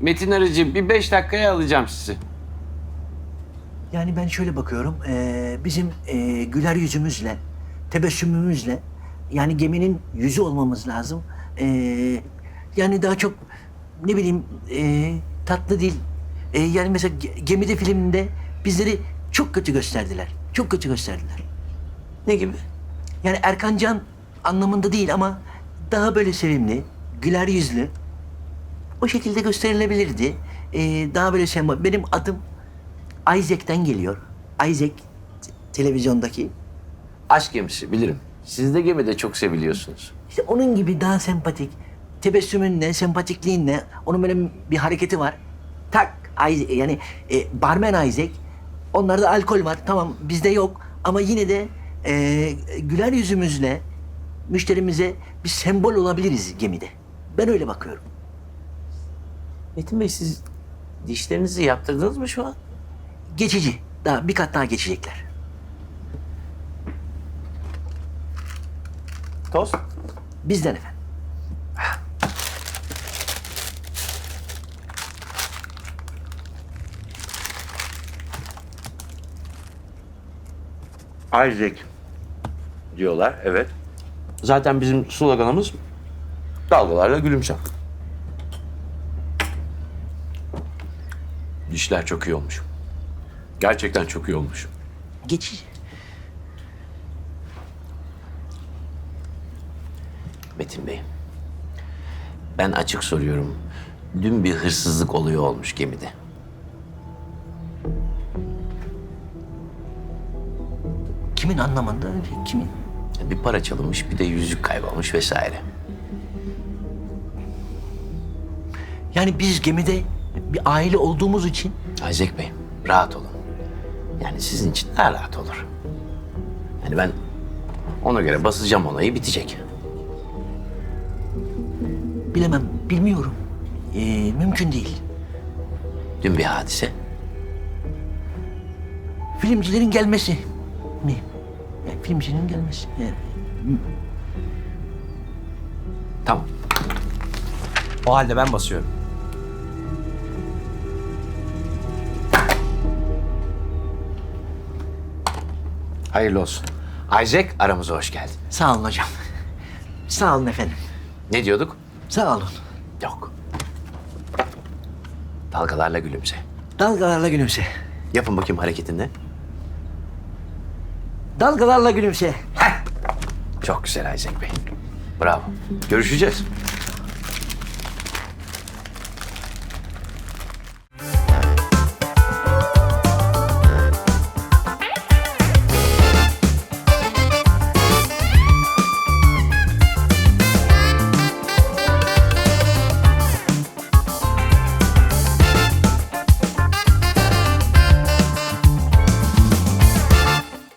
Metin Arıcı bir beş dakikaya alacağım sizi. Yani ben şöyle bakıyorum. eee, bizim eee, güler yüzümüzle, tebessümümüzle yani geminin yüzü olmamız lazım. Eee, yani daha çok ne bileyim eee, tatlı değil. Eee, yani mesela ge- gemide filminde bizleri çok kötü gösterdiler. Çok kötü gösterdiler. Ne gibi? Yani Erkan Can anlamında değil ama daha böyle sevimli, güler yüzlü. O şekilde gösterilebilirdi. Ee, daha böyle sembol. Benim adım Isaac'ten geliyor. Isaac te- televizyondaki. Aşk gemisi bilirim. Siz de gemide çok seviliyorsunuz. İşte onun gibi daha sempatik. Tebessümünle, sempatikliğinle onun böyle bir hareketi var. Tak Isaac, yani e, barmen Isaac. Onlarda alkol var. Tamam bizde yok ama yine de e, güler yüzümüzle müşterimize bir sembol olabiliriz gemide. Ben öyle bakıyorum. Metin Bey siz dişlerinizi yaptırdınız mı şu an? Geçici. Daha bir kat daha geçecekler. Tost. Bizden efendim. Isaac diyorlar, evet. Zaten bizim sloganımız dalgalarla gülümse. Dişler çok iyi olmuş. Gerçekten çok iyi olmuş. Geçici. Metin Bey, ben açık soruyorum. Dün bir hırsızlık oluyor olmuş gemide. Kimin anlamında? Kimin? Bir para çalınmış, bir de yüzük kaybolmuş vesaire. Yani biz gemide bir aile olduğumuz için Isaac Bey, rahat olun. Yani sizin için daha rahat olur. Yani ben ona göre basacağım olayı bitecek. bilemem, bilmiyorum. Ee, mümkün değil. Dün bir hadise. Filmcilerin gelmesi mi? Yani filmcinin gelmesi. Yani Tamam. O halde ben basıyorum. Hayırlı olsun. Isaac aramıza hoş geldin. Sağ olun hocam. Sağ olun efendim. Ne diyorduk? Sağ olun. Yok. Dalgalarla gülümse. Dalgalarla gülümse. Yapın bakayım hareketinde. Dalgalarla gülümse. Çok güzel Isaac Bey. Bravo. Görüşeceğiz.